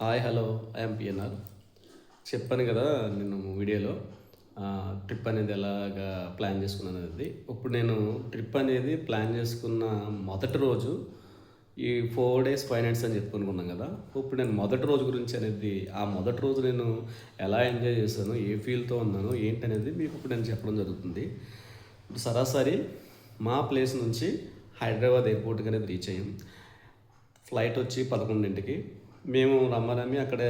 Hi hello I'm PNR చెప్పాను కదా నేను వీడియోలో. ట్రిప్ అనేది ఎలాగా ప్లాన్ చేసుకున్నాను అనేది. ఇప్పుడు నేను ట్రిప్ అనేది ప్లాన్ చేసుకున్న మొదటి రోజు ఈ ఫోర్ డేస్ ఫైవ్ నైట్స్ అని చెప్పుకున్నాం కదా. ఇప్పుడు నేను మొదటి రోజు గురించి అనేది ఆ మొదటి రోజు నేను ఎలా ఎంజాయ్ చేశాను ఏ ఫీల్తో ఉన్నాను ఏంటనేది మీకు ఇప్పుడు నేను చెప్పడం జరుగుతుంది. సరాసరి మా ప్లేస్ నుంచి హైదరాబాద్ ఎయిర్పోర్ట్కి అనేది రీచ్ అయ్యాం. ఫ్లైట్ వచ్చి పదకొండింటికి. మేము రమ్మరమ్మి అక్కడ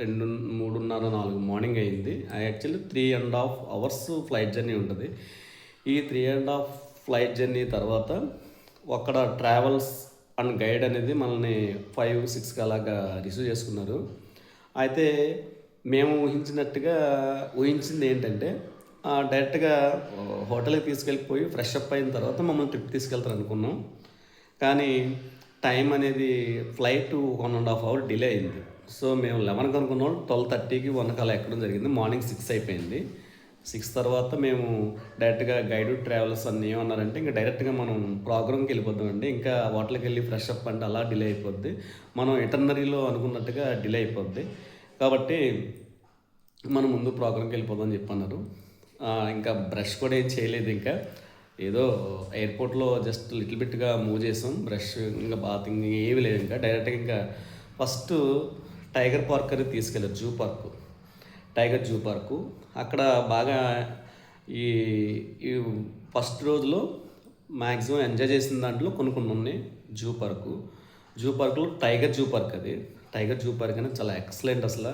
రెండు మూడున్నర నాలుగు మార్నింగ్ అయింది. Actually three and half hours flight journey ఉంటుంది. ఈ three and half flight journey తర్వాత అక్కడ ట్రావెల్స్ అండ్ గైడ్ అనేది మనల్ని ఫైవ్ సిక్స్కి అలాగా రిసీవ్ చేసుకున్నారు. అయితే మేము ఊహించినట్టుగా ఊహించింది ఏంటంటే డైరెక్ట్గా హోటల్కి తీసుకెళ్ళిపోయి ఫ్రెష్ అప్ అయిన తర్వాత మమ్మల్ని ట్రిప్ తీసుకెళ్తారు అనుకున్నాం కానీ టైం అనేది flight one and half hour delay అయింది. సో మేము లెవెన్కి వాళ్ళు ట్వెల్వ్ థర్టీకి వన్ కల్లా ఎక్కడం జరిగింది. మార్నింగ్ సిక్స్ అయిపోయింది. సిక్స్ తర్వాత మేము డైరెక్ట్గా గైడ్ ట్రావెల్స్ అన్ని ఏమన్నారంటే ఇంకా డైరెక్ట్గా మనం ప్రోగ్రామ్కి వెళ్ళిపోద్దామండి ఇంకా హోటల్కి వెళ్ళి ఫ్రెష్ అప్ అంటే అలా డిలే అయిపోద్ది. మనం ఎటర్నరీలో అనుకున్నట్టుగా డిలే అయిపోద్ది. కాబట్టి మనం ముందు ప్రోగ్రామ్కి వెళ్ళిపోదాం అని చెప్పన్నారు. ఇంకా బ్రష్ కూడా ఏం చేయలేదు ఇంకా. ఏదో ఎయిర్పోర్ట్లో జస్ట్ లిటిల్ బిట్గా మూవ్ చేసాం. బ్రష్ ఇంకా బాతింగ్ ఏమీ లేదు ఇంకా. డైరెక్ట్గా ఇంకా ఫస్ట్ టైగర్ పార్క్ అనేది తీసుకెళ్ళారు zoo park. Tiger zoo park. అక్కడ బాగా ఈ ఈ ఫస్ట్ రోజులో మ్యాక్సిమం ఎంజాయ్ చేసిన దాంట్లో కొన్ని కొన్ని ఉన్నాయి జూ పార్కు. జూ పార్క్లో టైగర్ జూ పార్క్ అది. టైగర్ జూ పార్క్ అనేది చాలా ఎక్సలెంట్ అసలు.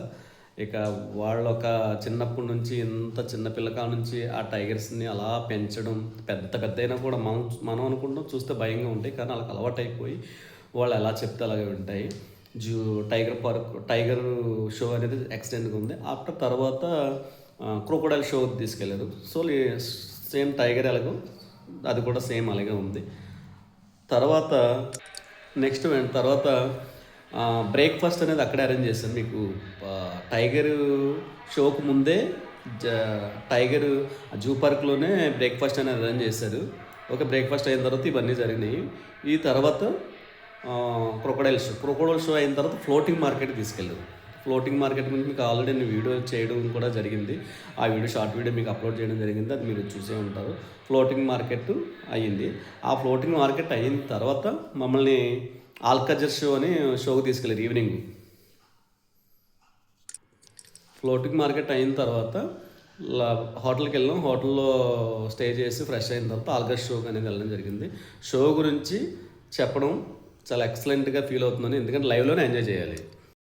ఇక వాళ్ళు ఒక చిన్నప్పటి నుంచి ఇంత చిన్న పిల్లకాల నుంచి ఆ టైగర్స్ని అలా పెంచడం పెద్ద పెద్ద అయినా కూడా మనం మనం అనుకుంటాం చూస్తే భయంగా ఉంటాయి. కానీ వాళ్ళకి అలవాటు అయిపోయి వాళ్ళు ఎలా చెప్తే అలాగే ఉంటాయి. Zoo tiger park tiger show అనేది ఎక్స్టెండ్గా ఉంది. ఆఫ్టర్ తర్వాత క్రోకోడైల్ షో తీసుకెళ్ళారు సో సేమ్ టైగర్ ఎలాగో అది కూడా సేమ్ అలాగే ఉంది. తర్వాత నెక్స్ట్ తర్వాత బ్రేక్ఫాస్ట్ అనేది అక్కడే అరేంజ్ చేస్తాను. మీకు టైగర్ షోకు ముందే జ టైగర్ జూ పార్క్లోనే బ్రేక్ఫాస్ట్ అనేది అరేంజ్ చేశారు ఓకే బ్రేక్ఫాస్ట్ అయిన తర్వాత ఇవన్నీ జరిగినాయి. ఈ తర్వాత క్రొకడైల్ షో క్రొకడైల్ షో అయిన తర్వాత ఫ్లోటింగ్ మార్కెట్ తీసుకెళ్ళారు. ఫ్లోటింగ్ మార్కెట్ గురించి మీకు ఆల్రెడీ నేను వీడియో చేయడం కూడా జరిగింది. ఆ వీడియో షార్ట్ వీడియో మీకు అప్లోడ్ చేయడం జరిగింది. అది మీరు చూసే ఉంటారు. ఫ్లోటింగ్ మార్కెట్ అయ్యింది. ఆ ఫ్లోటింగ్ మార్కెట్ అయిన తర్వాత మమ్మల్ని ఆల్కజర్ షో అని షోకి తీసుకెళ్ళారు ఈవినింగ్. ఫ్లోటింగ్ మార్కెట్ అయిన తర్వాత లా- హోటల్కి వెళ్ళాం. హోటల్లో స్టే చేసి ఫ్రెష్ అయిన తర్వాత ఆల్గర్ షోకి అనేది వెళ్ళడం జరిగింది. షో గురించి చెప్పడం చాలా ఎక్సలెంట్గా ఫీల్ అవుతుందని ఎందుకంటే లైవ్లోనే ఎంజాయ్ చేయాలి.